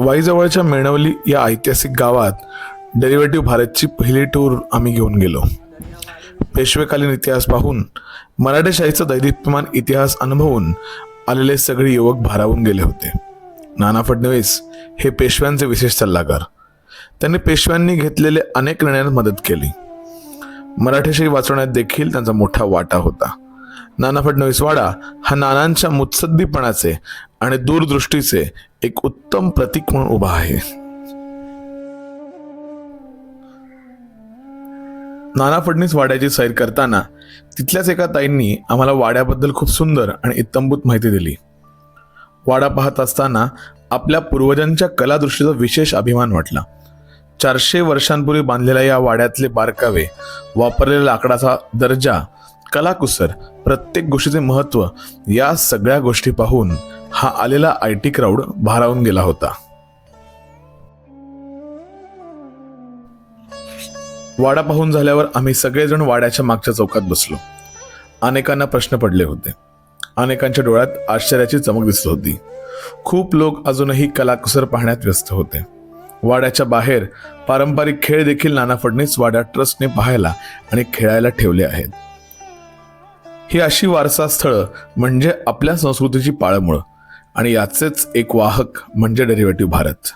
वाईजवळच्या मेणवली या ऐतिहासिक गावात डेरिव्हेटिव्ह भारतची पहिली टूर आम्ही घेऊन गेलो. पेशवेकालीन इतिहास पाहून मराठेशाहीचा दैदिप्यमान इतिहास अनुभवून आलेले सगळे युवक भारावून गेले होते. नाना फडणवीस हे पेशव्यांचे विशेष सल्लागार. त्यांनी पेशव्यांनी घेतलेले अनेक निर्णयात मदत केली. मराठेशाही वाचवण्यात देखील त्यांचा मोठा वाटा होता. नाना फडणवीस वाडा हा नानांच्या मुत्सद्दीपणाचे आणि दूरदृष्टीचे एक उत्तम प्रतीक म्हणून उभा आहे. नाना फडणीस वाड्याची सैर करताना तिथल्याच एका ताईंनी आम्हाला वाड्याबद्दल खूप सुंदर आणि इत्तंभूत माहिती दिली. वाडा पाहत असताना आपल्या पूर्वजांच्या कलादृष्टीचा विशेष अभिमान वाटला. चारशे वर्षांपूर्वी बांधलेल्या या वाड्यातले बारकावे वापरलेल्या लाकडाचा दर्जा कलाकुसर प्रत्येक गोष्टीचे महत्त्व या सगळ्या गोष्टी पाहून हा आलेला आय टी क्राऊड भारावून गेला होता. वाडा पाहून झाल्यावर आम्ही सगळेजण वाड्याच्या मागच्या चौकात बसलो. अनेकांना प्रश्न पडले होते. अनेकांच्या डोळ्यात आश्चर्याची चमक दिसत होती. खूप लोक अजूनही कलाकुसर पाहण्यात व्यस्त होते. वाड्याच्या बाहेर पारंपरिक खेळ देखील नाना फडणीस वाड्या ट्रस्टने पाहायला आणि खेळायला ठेवले आहेत. ही अशी वारसा स्थळं म्हणजे आपल्या संस्कृतीची पाळमुळं. आणि याचेच एक वाहक म्हणजे डेरिव्हेटिव्ह भारत.